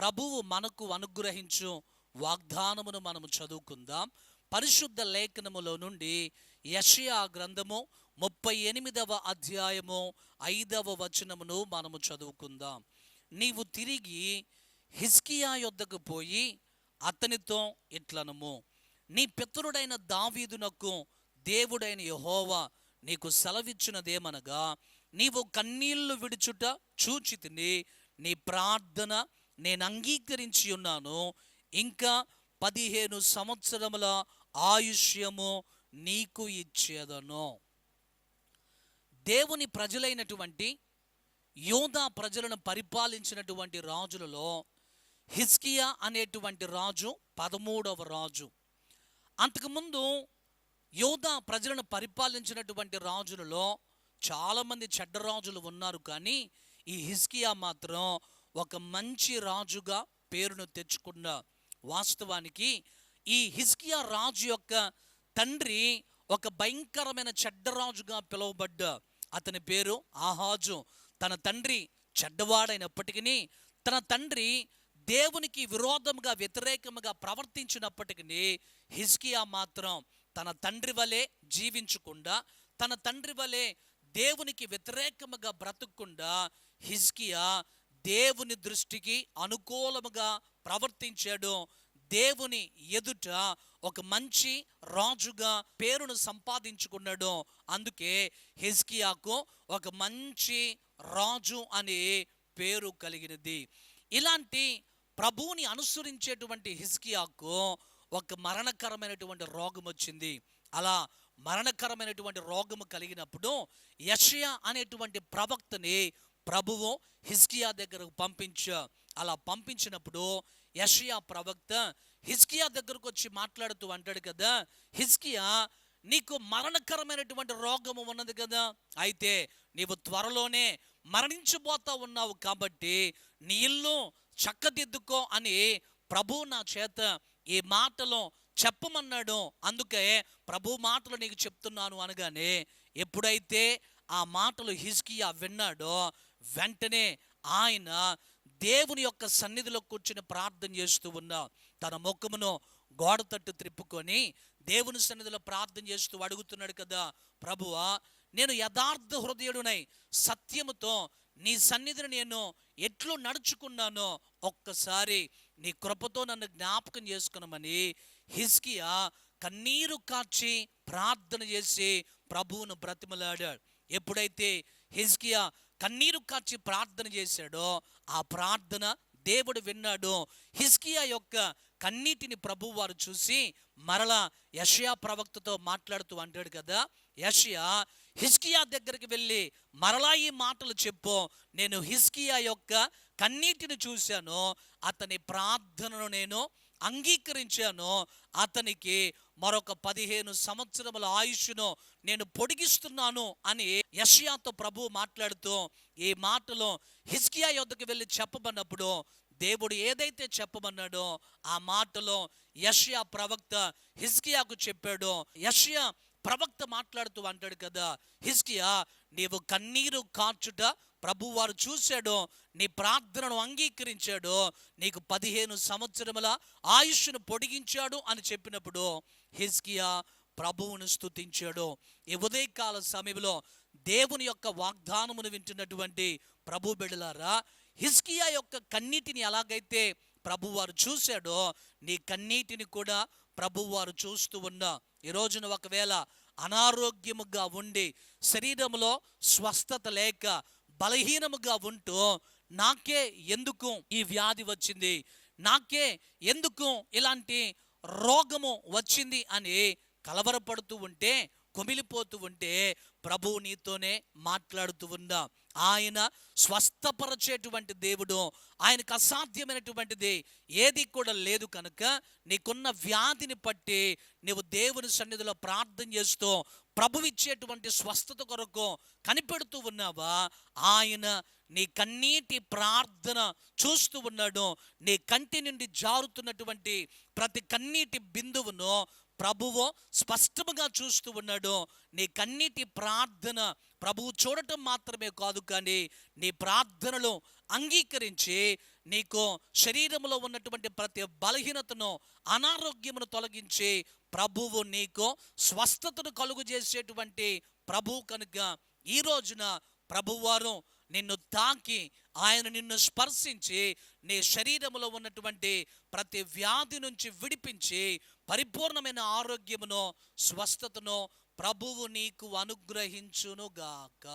ప్రభువు మనకు అనుగ్రహించు వాగ్దానమును మనము చదువుకుందాం. పరిశుద్ధ లేఖనములో నుండి యషయా గ్రంథము ముప్పై ఎనిమిదవ అధ్యాయము ఐదవ వచనమును మనము చదువుకుందాం. నీవు తిరిగి హిస్కియా యొద్దకు పోయి అతనితో ఇట్లనము నీ పితరుడైన దావీదునకు దేవుడైన యహోవా నీకు సెలవిచ్చినదేమనగా నీవు కన్నీళ్ళు విడుచుట చూచితిని నీ ప్రార్థన నేను అంగీకరించి ఉన్నాను. ఇంకా పదిహేను సంవత్సరముల ఆయుష్యము నీకు ఇచ్చేదను. దేవుని ప్రజలైనటువంటి యోధా ప్రజలను పరిపాలించినటువంటి రాజులలో హిస్కియా అనేటువంటి రాజు పదమూడవ రాజు. అంతకుముందు యోధా ప్రజలను పరిపాలించినటువంటి రాజులలో చాలామంది చెడ్డ రాజులు ఉన్నారు కానీ ఈ హిస్కియా మాత్రం ఒక మంచి రాజుగా పేరును తెచ్చుకున్న వాస్తవానికి ఈ హిజ్కియా రాజు యొక్క తండ్రి ఒక భయంకరమైన చెడ్డ రాజుగా పిలువబడ్డ అతని పేరు ఆహాజు. తన తండ్రి చెడ్డవాడైనప్పటికీ తన తండ్రి దేవునికి విరోధముగా వ్యతిరేకముగా ప్రవర్తించినప్పటికీ హిజ్కియా మాత్రం తన తండ్రి వలె జీవించకుండా తన తండ్రి వలె దేవునికి వ్యతిరేకముగా బ్రతకకుండా హిజ్కియా దేవుని దృష్టికి అనుకూలముగా ప్రవర్తించాడు. దేవుని ఎదుట ఒక మంచి రాజుగా పేరును సంపాదించుకున్నాడు. అందుకే హెజ్కియాకు ఒక మంచి రాజు అనే పేరు కలిగినది. ఇలాంటి ప్రభువుని అనుసరించేటువంటి హిజ్కియాకు ఒక మరణకరమైనటువంటి రోగం వచ్చింది. అలా మరణకరమైనటువంటి రోగము కలిగినప్పుడు యషయ అనేటువంటి ప్రవక్తని ప్రభువు హిజ్కియా దగ్గరకు పంపించ అలా పంపించినప్పుడు యషియా ప్రవక్త హిజ్కియా దగ్గరకు వచ్చి మాట్లాడుతూ అంటాడు కదా హిజ్కియా నీకు మరణకరమైనటువంటి రోగము ఉన్నది కదా అయితే నీవు త్వరలోనే మరణించిపోతా ఉన్నావు కాబట్టి నీ ఇల్లు చక్కదిద్దుకో అని ప్రభు నా చేత ఈ మాటలు చెప్పమన్నాడు. అందుకే ప్రభు మాటలు నీకు చెప్తున్నాను అనగానే ఎప్పుడైతే ఆ మాటలు హిజ్కియా విన్నాడో వెంటనే ఆయన దేవుని యొక్క సన్నిధిలో కూర్చుని ప్రార్థన చేస్తూ ఉన్నా తన ముఖమును గోడ తట్టు త్రిప్పుకొని దేవుని సన్నిధిలో ప్రార్థన చేస్తూ అడుగుతున్నాడు కదా ప్రభువా నేను యథార్థ హృదయుడునై సత్యముతో నీ సన్నిధిని నేను ఎట్లు నడుచుకున్నానో ఒక్కసారి నీ కృపతో నన్ను జ్ఞాపకం చేసుకునమని హిస్కియా కన్నీరు కాచి ప్రార్థన చేసి ప్రభువును బ్రతిమలాడాడు. ఎప్పుడైతే హిజ్కియా కన్నీరు కాచి ప్రార్థన చేశాడో ఆ ప్రార్థన దేవుడు విన్నాడు హిస్కియా యొక్క కన్నీటిని ప్రభు వారు చూసి మరలా యషయా ప్రవక్తతో మాట్లాడుతూ అంటాడు కదా యషయా హిస్కియా దగ్గరికి వెళ్ళి మరలా ఈ మాటలు చెప్పు నేను హిస్కియా యొక్క కన్నీటిని చూశాను అతని ప్రార్థనను నేను అంగీకరించాను అతనికి మరొక పదిహేను సంవత్సరముల ఆయుష్ను నేను పొడిగిస్తున్నాను అని యషయాతో ప్రభు మాట్లాడుతూ ఈ మాటలు హిస్కియా యొద్దకు వెళ్ళి చెప్పమన్నప్పుడు దేవుడు ఏదైతే చెప్పమన్నాడో ఆ మాటలో యషయా ప్రవక్త హిస్కియాకు చెప్పాడో యషయా ప్రవక్త మాట్లాడుతూ అంటాడు కదా హిస్కియా నీవు కన్నీరు కార్చుట ప్రభు వారు చూశాడు నీ ప్రార్థనను అంగీకరించాడు నీకు పదిహేను సంవత్సరముల ఆయుష్ను పొడిగించాడు అని చెప్పినప్పుడు హిస్కియా ప్రభువును స్తుతించాడు. ఈ ఉదయకాల సమయంలో దేవుని యొక్క వాగ్దానమును వింటున్నటువంటి ప్రభు బిడలారా హిస్కియా యొక్క కన్నీటిని ఎలాగైతే ప్రభువారు చూశాడో నీ కన్నీటిని కూడా ప్రభువారు చూస్తూ ఉన్నా ఈ రోజున ఒకవేళ అనారోగ్యముగా ఉండి శరీరంలో స్వస్థత లేక బలహీనముగా ఉంటూ నాకే ఎందుకు ఈ వ్యాధి వచ్చింది? నాకే ఎందుకు ఇలాంటి రోగము వచ్చింది అని కలవరపడుతూ ఉంటే కొమిలిపోతూ ఉంటే ప్రభు నీతోనే మాట్లాడుతూ ఉందా. ఆయన స్వస్థపరచేటువంటి దేవుడు ఆయనకు అసాధ్యమైనటువంటిది ఏది కూడా లేదు కనుక నీకున్న వ్యాధిని పట్టి నీవు దేవుని సన్నిధిలో ప్రార్థన చేస్తూ ప్రభు ఇచ్చేటువంటి స్వస్థత కొరకు కనిపెడుతూ ఉన్నావా? ఆయన నీ కన్నీటి ప్రార్థన చూస్తూ ఉన్నాడు. నీ కంటి నుండి జారుతున్నటువంటి ప్రతి కన్నీటి బిందువును ప్రభువు స్పష్టముగా చూస్తూ ఉన్నాడు నీ కన్నీటి ప్రార్థన ప్రభువు చూడటం మాత్రమే కాదు కానీ నీ ప్రార్థనలు అంగీకరించి నీకు శరీరంలో ఉన్నటువంటి ప్రతి బలహీనతను అనారోగ్యమును తొలగించి ప్రభువు నీకు స్వస్థతను కలుగు చేసేటువంటి ప్రభువు కనుక ఈ రోజున ప్రభువారు నిన్ను తాకి ఆయన నిన్ను స్పర్శించి నీ శరీరములో ఉన్నటువంటి ప్రతి వ్యాధి నుంచి విడిపించి పరిపూర్ణమైన ఆరోగ్యమును స్వస్థతను ప్రభువు నీకు అనుగ్రహించునుగాక.